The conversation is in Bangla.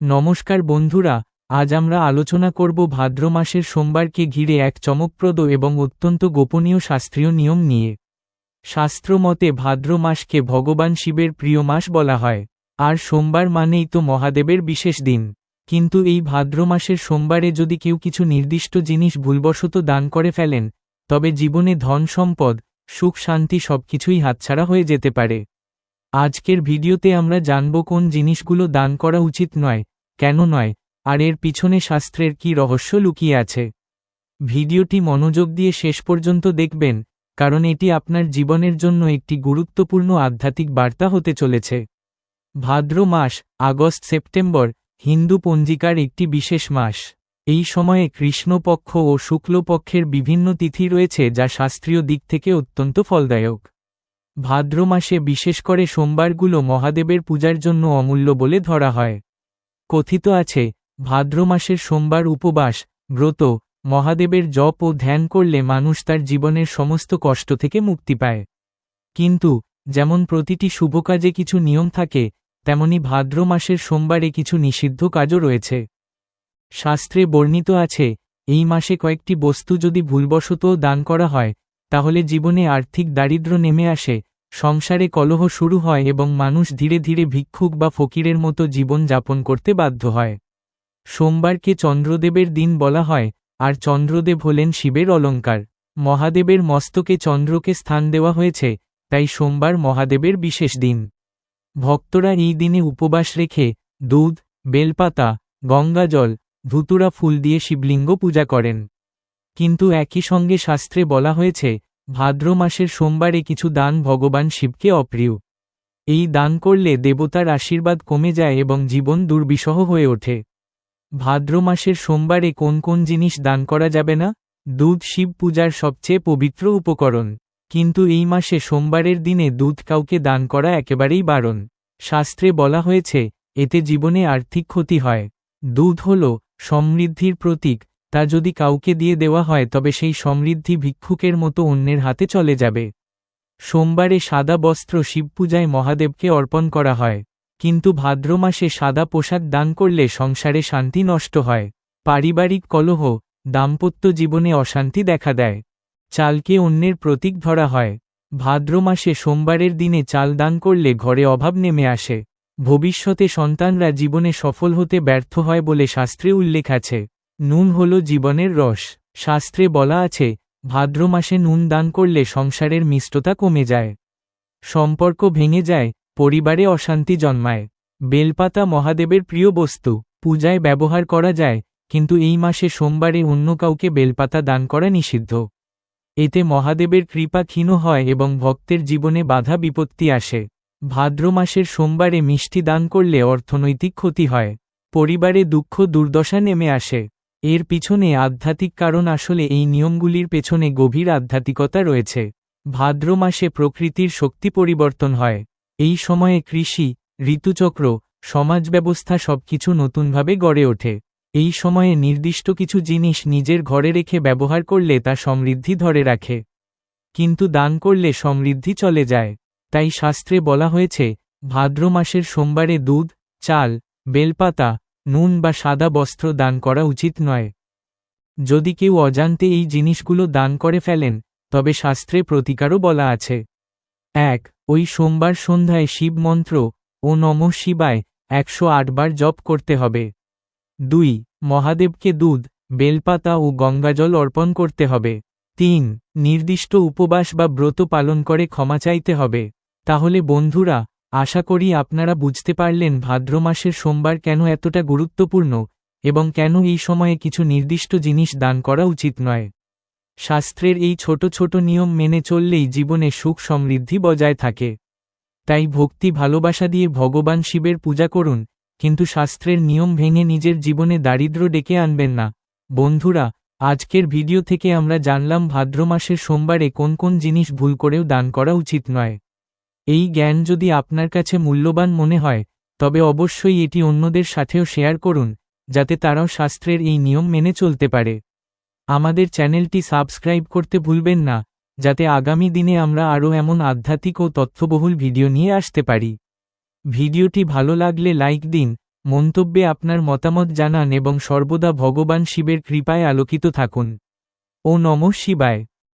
নমস্কার বন্ধুরা, আজ আমরা আলোচনা করব ভাদ্র মাসের সোমবারকে ঘিরে এক চমকপ্রদ এবং অত্যন্ত গোপনীয় শাস্ত্রীয় নিয়ম নিয়ে। শাস্ত্র মতে ভাদ্র মাসকে ভগবান শিবের প্রিয় মাস বলা হয়, আর সোমবার মানেই তো মহাদেবের বিশেষ দিন। কিন্তু এই ভাদ্র মাসের সোমবারে যদি কেউ কিছু নির্দিষ্ট জিনিস ভুলবশত দান করে ফেলেন, তবে জীবনে ধন সম্পদ, সুখ শান্তি সবকিছুই হাতছাড়া হয়ে যেতে পারে। আজকের ভিডিওতে আমরা জানব কোন জিনিসগুলো দান করা উচিত নয়, কেন নয়, আর এর পিছনে শাস্ত্রের কি রহস্য লুকিয়ে আছে। ভিডিওটি মনোযোগ দিয়ে শেষ পর্যন্ত দেখবেন, কারণ এটি আপনার জীবনের জন্য একটি গুরুত্বপূর্ণ আধ্যাত্মিক বার্তা হতে চলেছে। ভাদ্র মাস, আগস্ট, সেপ্টেম্বর, হিন্দু পঞ্জিকার একটি বিশেষ মাস। এই সময়ে কৃষ্ণপক্ষ ও শুক্লপক্ষের বিভিন্ন তিথি রয়েছে যা শাস্ত্রীয় দিক থেকে অত্যন্ত ফলদায়ক। ভাদ্র মাসে বিশেষ করে সোমবারগুলো মহাদেবের পূজার জন্য অমূল্য বলে ধরা হয়। কথিত আছে, ভাদ্র মাসের সোমবার উপবাস, ব্রত, মহাদেবের জপ ও ধ্যান করলে মানুষ তার জীবনের সমস্ত কষ্ট থেকে মুক্তি পায়। কিন্তু, যেমন প্রতিটি শুভ কাজে কিছু নিয়ম থাকে, তেমনি ভাদ্র মাসের সোমবারে কিছু নিষিদ্ধ কাজও রয়েছে। শাস্ত্রে বর্ণিত আছে, এই মাসে কয়েকটি বস্তু যদি ভুলবশতও দান করা হয় তাহলে জীবনে আর্থিক দারিদ্র্য নেমে আসে, সংসারে কলহ শুরু হয় এবং মানুষ ধীরে ধীরে ভিক্ষুক বা ফকিরের মতো জীবন যাপন করতে বাধ্য হয়। সোমবারকে চন্দ্রদেবের দিন বলা হয়, আর চন্দ্রদেব হলেন শিবের অলঙ্কার। মহাদেবের মস্তকে চন্দ্রকে স্থান দেওয়া হয়েছে, তাই সোমবার মহাদেবের বিশেষ দিন। ভক্তরা এই দিনে উপবাস রেখে, দুধ, বেলপাতা, গঙ্গাজল, ধুতুরা ফুল দিয়ে শিবলিঙ্গ পূজা করেন। কিন্তু একই সঙ্গে শাস্ত্রে বলা হয়েছে, ভাদ্র মাসের সোমবারে কিছু দান ভগবান শিবকে অপ্রিয়। এই দান করলে দেবতার আশীর্বাদ কমে যায় এবং জীবন দুর্বিষহ হয়ে ওঠে। ভাদ্র মাসের সোমবারে কোন কোন জিনিস দান করা যাবে না? দুধ শিব পূজার সবচেয়ে পবিত্র উপকরণ। কিন্তু এই মাসে সোমবারের দিনে দুধ কাউকে দান করা একেবারেই বারণ। শাস্ত্রে বলা হয়েছে, এতে জীবনে আর্থিক ক্ষতি হয়। দুধ হল সমৃদ্ধির প্রতীক তা যদি কাউকে দিয়ে দেওয়া হয় তবে সেই সমৃদ্ধি ভিক্ষুকের মতো অন্যের হাতে চলে যাবে। সোমবারে সাদা বস্ত্র শিবপূজায় মহাদেবকে অর্পণ করা হয়, কিন্তু ভাদ্র মাসে সাদা পোশাক দান করলে সংসারে শান্তি নষ্ট হয়। পারিবারিক কলহ, দাম্পত্য জীবনে অশান্তি দেখা দেয়। চালকে অন্যের প্রতীক ধরা হয়। ভাদ্র মাসে সোমবারের দিনে চাল দান করলে ঘরে অভাব নেমে আসে। ভবিষ্যতে সন্তানরা জীবনে সফল হতে ব্যর্থ হয় বলে শাস্ত্রে উল্লেখ আছে। নুন হল জীবনের রস। শাস্ত্রে বলা আছে, ভাদ্র মাসে নুন দান করলে সংসারের মিষ্টতা কমে যায়। সম্পর্ক ভেঙে যায়, পরিবারে অশান্তি জন্মায়। বেলপাতা মহাদেবের প্রিয় বস্তু, পূজায় ব্যবহার করা যায়, কিন্তু এই মাসে সোমবারে অন্য কাউকে বেলপাতা দান করা নিষিদ্ধ। এতে মহাদেবের কৃপা ক্ষীণ হয় এবং ভক্তের জীবনে বাধা বিপত্তি আসে। ভাদ্র মাসের সোমবারে মিষ্টি দান করলে অর্থনৈতিক ক্ষতি হয়। পরিবারে দুঃখ দুর্দশা নেমে আসে। এর পিছনে আধ্যাত্মিক কারণ আসলে এই নিয়মগুলির পেছনে গভীর আধ্যাত্মিকতা রয়েছে। ভাদ্র মাসে প্রকৃতির শক্তি পরিবর্তন হয়। এই সময়ে কৃষি, ঋতুচক্র সমাজ ব্যবস্থা সবকিছু নতুনভাবে গড়ে ওঠে। এই সময়ে নির্দিষ্ট কিছু জিনিস নিজের ঘরে রেখে ব্যবহার করলে তা সমৃদ্ধি ধরে রাখে। কিন্তু দান করলে সমৃদ্ধি চলে যায়। তাই শাস্ত্রে বলা হয়েছে, ভাদ্র মাসের সোমবারে দুধ, চাল, বেলপাতা নুন বা সাদা বস্ত্র দান করা উচিত নয়। যদি কেউ অজান্তে এই জিনিসগুলো দান করে ফেলেন, তবে শাস্ত্রে প্রতিকারও বলা আছে। এক, ওই সোমবার সন্ধ্যায় শিব মন্ত্র, ও নম শিবায় একশো আটবার জপ করতে হবে। দুই, মহাদেবকে দুধ, বেলপাতা ও গঙ্গাজল অর্পণ করতে হবে। তিন, নির্দিষ্ট উপবাস বা ব্রত পালন করে ক্ষমা চাইতে হবে। তাহলে বন্ধুরা আশা করি আপনারা বুঝতে পারলেন ভাদ্র মাসের সোমবার কেন এতটা গুরুত্বপূর্ণ এবং কেন এই সময়ে কিছু নির্দিষ্ট জিনিস দান করা উচিত নয়। শাস্ত্রের এই ছোট ছোট নিয়ম মেনে চললেই জীবনে সুখ সমৃদ্ধি বজায় থাকে। তাই ভক্তি ভালোবাসা দিয়ে ভগবান শিবের পূজা করুন, কিন্তু শাস্ত্রের নিয়ম ভেঙে নিজের জীবনে দারিদ্র ডেকে আনবেন না। বন্ধুরা, আজকের ভিডিও থেকে আমরা জানলাম ভাদ্র মাসের সোমবারে কোন কোন জিনিস ভুল করেও দান করা উচিত নয়। এই জ্ঞান যদি আপনার কাছে মূল্যবান মনে হয়, তবে অবশ্যই এটি অন্যদের সাথেও শেয়ার করুন, যাতে তারাও শাস্ত্রের এই নিয়ম মেনে চলতে পারে। আমাদের চ্যানেলটি সাবস্ক্রাইব করতে ভুলবেন না, যাতে আগামী দিনে আমরা আরও এমন আধ্যাত্মিক ও তথ্যবহুল ভিডিও নিয়ে আসতে পারি। ভিডিওটি ভালো লাগলে লাইক দিন, মন্তব্যে আপনার মতামত জানান এবং সর্বদা ভগবান শিবের কৃপায় আলোকিত থাকুন। ও নম শিবায়।